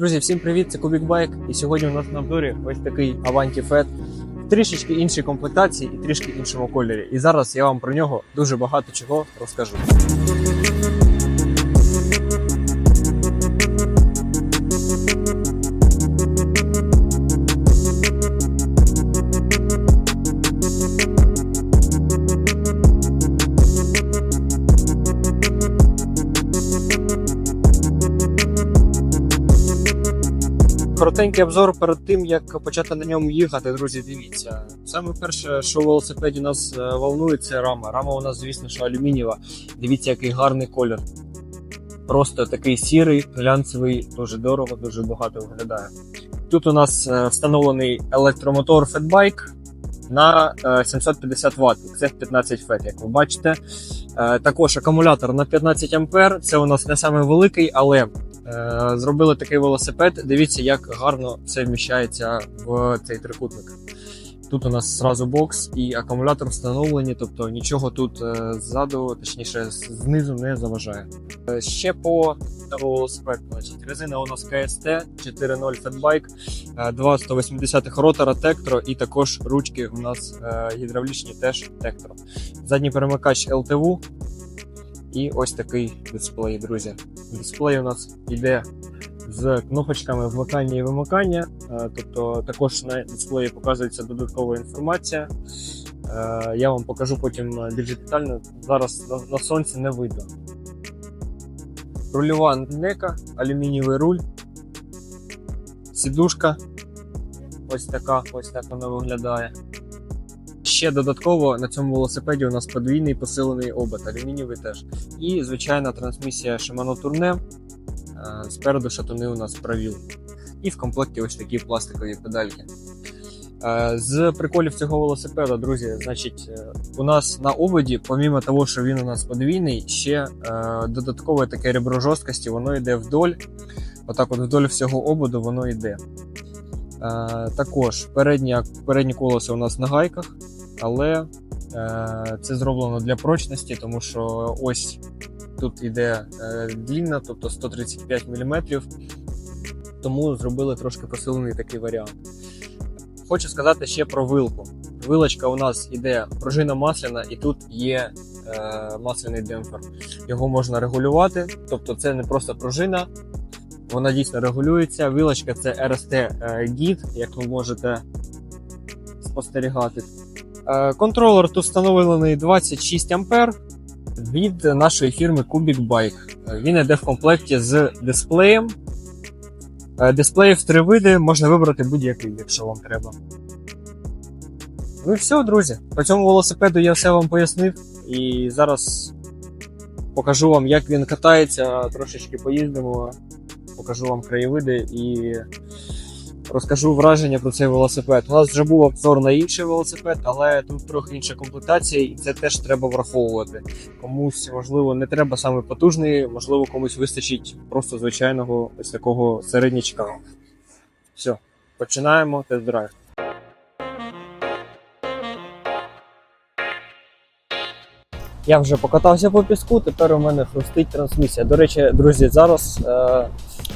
Друзі, всім привіт! Це Кубік Байк. І сьогодні у нас на обзорі ось такий Avanti Fed в трішечки іншій комплектації і трішки іншому кольорі. І зараз я вам про нього дуже багато чого розкажу. Коротенький обзор перед тим, як почати на ньому їхати, друзі, дивіться. Саме перше, що в велосипеді нас е, волнує, це рама. Рама у нас, звісно, що алюмінієва. Дивіться, який гарний колір. Просто такий сірий, глянцевий, дуже дорого, дуже багато виглядає. Тут у нас е, встановлений електромотор Fatbike на е, 750 Вт, це 15 Фет, як ви бачите. Е, Також акумулятор на 15 А. Це у нас не самий великий, але Е, Зробили такий велосипед. Дивіться, як гарно все вміщається в цей трикутник. Тут у нас зразу бокс і акумулятор встановлені, тобто нічого тут е, ззаду, точніше, знизу не заважає. Е, Ще по велосипеду, значить, резина у нас КСТ 4.0 Fatbike, е, два 180 ротора Tektro і також ручки у нас е, гідравлічні теж Tektro. Задній перемикач LTV, і ось такий дисплей, друзі. Дисплей у нас йде з кнопочками вмикання і вимикання. Е, Тобто також на дисплеї показується додаткова інформація. Е, Я вам покажу потім більш детально. Зараз на, на сонці не видно. Рульова нека, алюмінієвий руль, сідушка. Ось така, ось так вона виглядає. Ще додатково на цьому велосипеді у нас подвійний посилений обод, алюмінієвий теж. І звичайна трансмісія Shimano Tourne. Е, Спереду шатуни у нас правіл. І в комплекті ось такі пластикові педальки. Е, З приколів цього велосипеда, друзі, значить, е, у нас на ободі, помімо того, що він у нас подвійний, ще е, додаткове таке ребро жорсткості, воно йде вдоль. Отак, от вдоль всього ободу воно йде. Також переднє, переднє колесо у нас на гайках, але е, це зроблено для прочності, тому що ось тут іде е, длінна, тобто 135 мм, тому зробили трошки посилений такий варіант. Хочу сказати ще про вилку. Вилочка у нас іде пружина масляна, і тут є е, масляний демпфер. Його можна регулювати, тобто це не просто пружина, вона дійсно регулюється. Вилочка це RST Git, як ви можете спостерігати. Е, Контролер тут встановлений 26 А від нашої фірми Cubic Bike. Е, Він йде в комплекті з дисплеєм. Е, Дисплеїв три види, можна вибрати будь-який, якщо вам треба. Ну і все, друзі. По цьому велосипеду я все вам пояснив. І зараз покажу вам, як він катається, трошечки поїздимо покажу вам краєвиди і розкажу враження про цей велосипед. У нас вже був обзор на інший велосипед, але тут трохи інша комплектація, і це теж треба враховувати. Комусь, можливо, не треба саме потужний, можливо, комусь вистачить просто звичайного ось такого середнячка. Все, починаємо тест-драйв. Я вже покатався по піску, тепер у мене хрустить трансмісія. До речі, друзі, зараз е,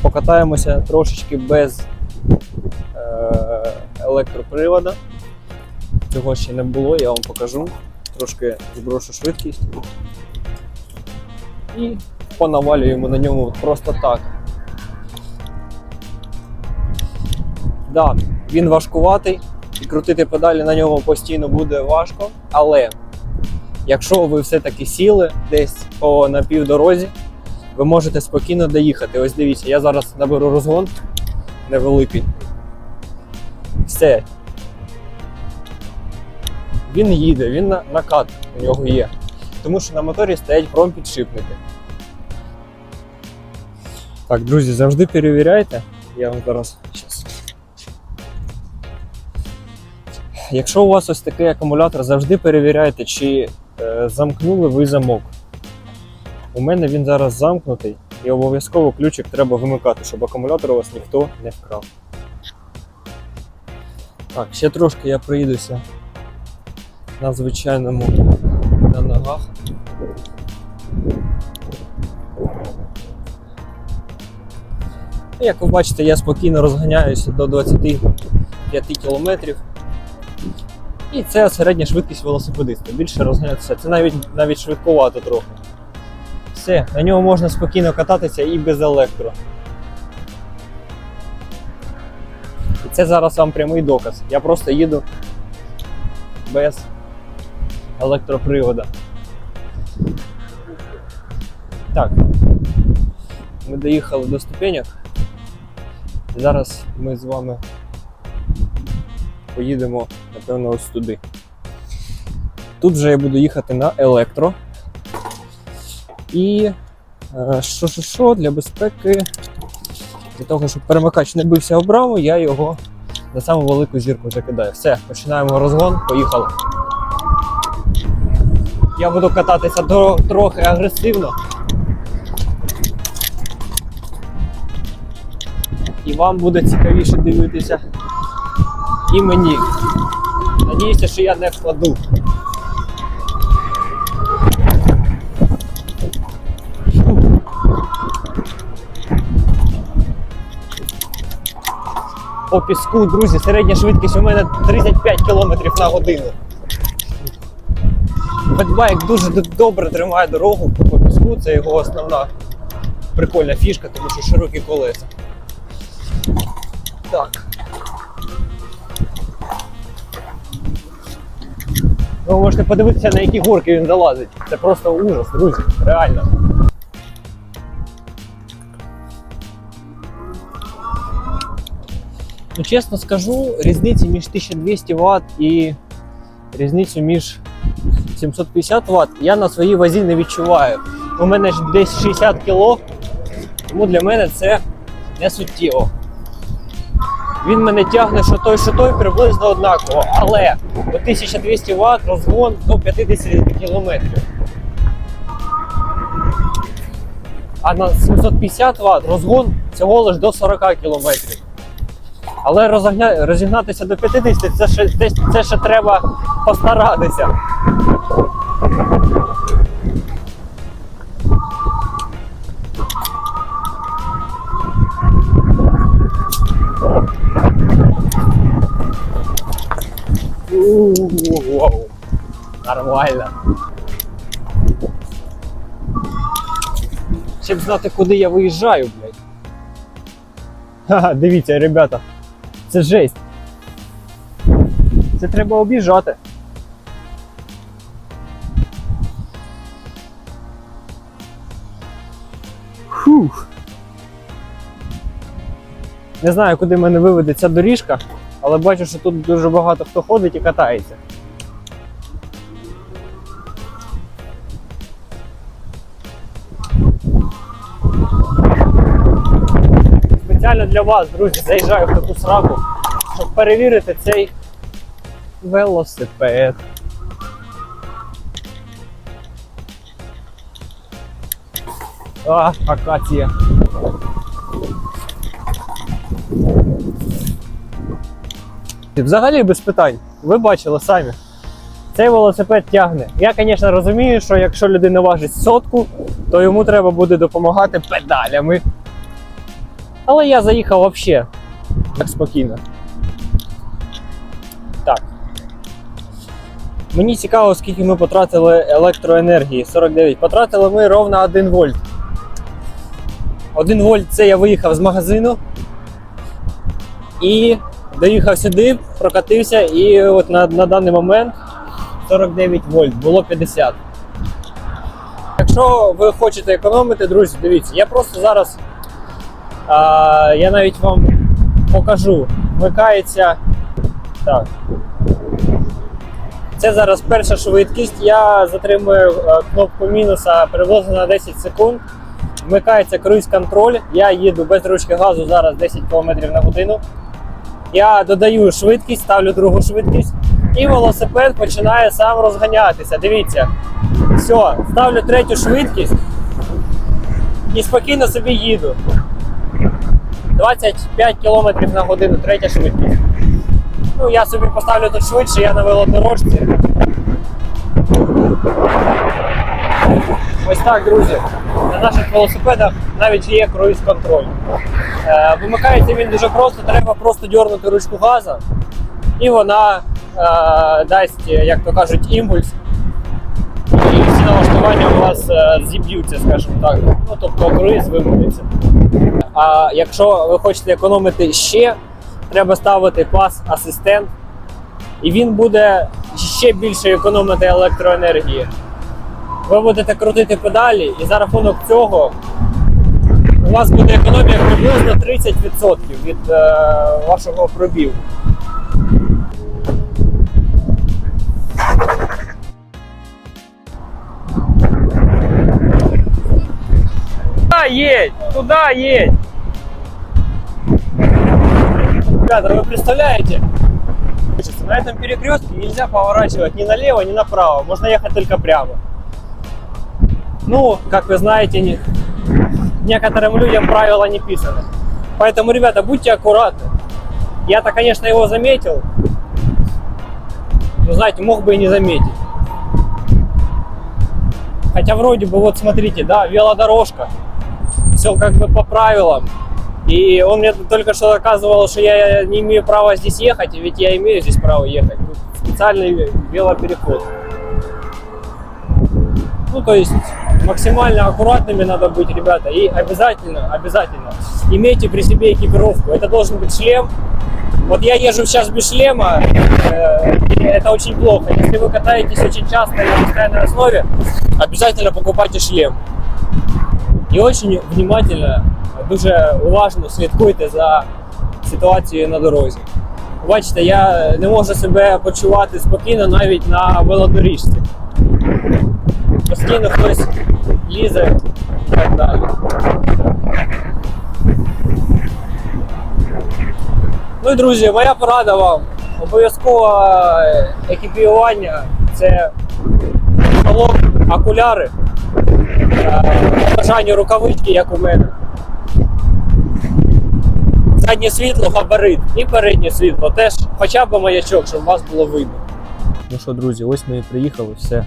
покатаємося трошечки без електропривода. Цього ще не було, я вам покажу. Трошки зброшу швидкість. І понавалюємо на ньому просто так. Да, він важкуватий, і крутити педалі на ньому постійно буде важко, але якщо ви все-таки сіли десь по напівдорозі, ви можете спокійно доїхати. Ось дивіться, я зараз наберу розгон невеликий. Все. Він їде, він на накат у нього є. Тому що на моторі стоять промпідшипники. Так, друзі, завжди перевіряйте. Я вам зараз щас. Якщо у вас ось такий акумулятор, завжди перевіряйте, чи е, замкнули ви замок. У мене він зараз замкнутий, і обов'язково ключик треба вимикати, щоб акумулятор у вас ніхто не вкрав. Так, ще трошки я проїдуся на звичайному на ногах. Як ви бачите, я спокійно розганяюся до 25 кілометрів. І це середня швидкість велосипедиста. Більше розганятися. Це навіть навіть швидкувато трохи. Все, на ньому можна спокійно кататися і без електро. Це зараз вам прямий доказ. Я просто їду без електропривода. Так. Ми доїхали до ступенек. Зараз ми з вами поїдемо, напевно, ось туди. Тут вже я буду їхати на електро. І е, що, що, що, для безпеки, для того, щоб перемикач не бився об раму, я його на саму велику зірку закидаю. Все, починаємо розгон, поїхали. Я буду кататися трохи агресивно. І вам буде цікавіше дивитися. І мені. Надіюся, що я не вкладу. По піску, друзі, середня швидкість у мене 35 км на годину. Фетбайк дуже добре тримає дорогу по піску, це його основна прикольна фішка, тому що широкі колеса. Так. Ви можете подивитися, на які горки він залазить. Це просто ужас, друзі, реально. Ну, чесно скажу, різниці між 1200 Вт і різницю між 750 Вт я на своїй вазі не відчуваю. У мене ж десь 60 кг, тому для мене це не суттєво. Він мене тягне, що той, що той приблизно однаково, але у 1200 Вт розгон до 50 км. А на 750 Вт розгон всього лише до 40 км. Але розогня... розігнатися до 50 це ще, це, це ще треба постаратися. Вау. Нормально. Щоб знати, куди я виїжджаю, блядь. Ха-ха, дивіться, ребята. Це жесть. Це треба об'їжджати. Фух. Не знаю, куди мене виведе ця доріжка, але бачу, що тут дуже багато хто ходить і катається. Спеціально для вас, друзі, заїжджаю в таку сраку, щоб перевірити цей велосипед. А, акація. Взагалі без питань. Ви бачили самі. Цей велосипед тягне. Я, звісно, розумію, що якщо людина важить сотку, то йому треба буде допомагати педалями. Але я заїхав взагалі так спокійно. Так. Мені цікаво, скільки ми потратили електроенергії. 49. Потратили ми ровно 1 вольт. 1 вольт це я виїхав з магазину. І доїхав сюди, прокатився, і от на, на даний момент 49 вольт, було 50. Якщо ви хочете економити, друзі, дивіться, я просто зараз я навіть вам покажу. Вмикається. Так. Це зараз перша швидкість. Я затримую е, кнопку мінуса приблизно на 10 секунд. Вмикається круїз контроль. Я їду без ручки газу зараз 10 км на годину. Я додаю швидкість, ставлю другу швидкість, і велосипед починає сам розганятися. Дивіться. Все, ставлю третю швидкість і спокійно собі їду. 25 км на годину, третя швидкість. Ну, я собі поставлю тут швидше, я на велодорожці. Ось так, друзі. на наших велосипедах навіть є круїз-контроль. Е, Вимикається він дуже просто, треба просто дьорнути ручку газа, і вона е, дасть, як то кажуть, імпульс. Налаштування у вас е, зіб'ються, скажімо так. Ну, тобто круїз вимкнеться. А якщо ви хочете економити ще, треба ставити пас асистент, і він буде ще більше економити електроенергії. Ви будете крутити педалі, і за рахунок цього у вас буде економія приблизно 30% від е, вашого пробігу. Едь! Туда едь! Ребята, вы представляете? На этом перекрестке нельзя поворачивать ни налево, ни направо. Можно ехать только прямо. Ну, как вы знаете, не- некоторым людям правила не писаны. Поэтому, ребята, будьте аккуратны. Я-то, конечно, его заметил. Но, знаете, мог бы и не заметить. Хотя вроде бы, вот смотрите, да, велодорожка. Все как бы по правилам. И он мне только что доказывал, что я не имею права здесь ехать, ведь я имею здесь право ехать. Тут специальный велопереход. Ну, то есть максимально аккуратными надо быть, ребята. И обязательно, обязательно имейте при себе экипировку. Это должен быть шлем. Вот я езжу сейчас без шлема, э, это очень плохо. Если вы катаетесь очень часто на постоянной основе, обязательно покупайте шлем. І очень внимательно, дуже уважно слідкуйте за ситуацією на дорозі. Бачите, я не можу себе почувати спокійно навіть на велодоріжці. Постійно хтось лізе і так далі. Ну і друзі, моя порада вам. Обов'язково е, екіпіювання це окуляри, бажання рукавички, як у мене. Заднє світло, габарит і переднє світло теж хоча б маячок, щоб вас було видно. Ну що, друзі, ось ми і приїхали, все.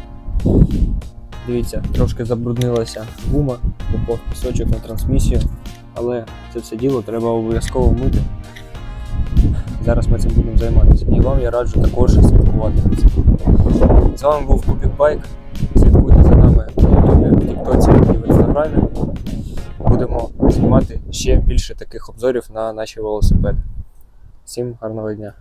Дивіться, трошки забруднилася гума, попав пісочок на трансмісію, але це все діло треба обов'язково мити. Зараз ми цим будемо займатися. І вам я раджу також слідкувати. З вами був Кубік Байк. Тіктоці і в Інстаграмі. Будемо знімати ще більше таких обзорів на наші велосипеди. Всім гарного дня!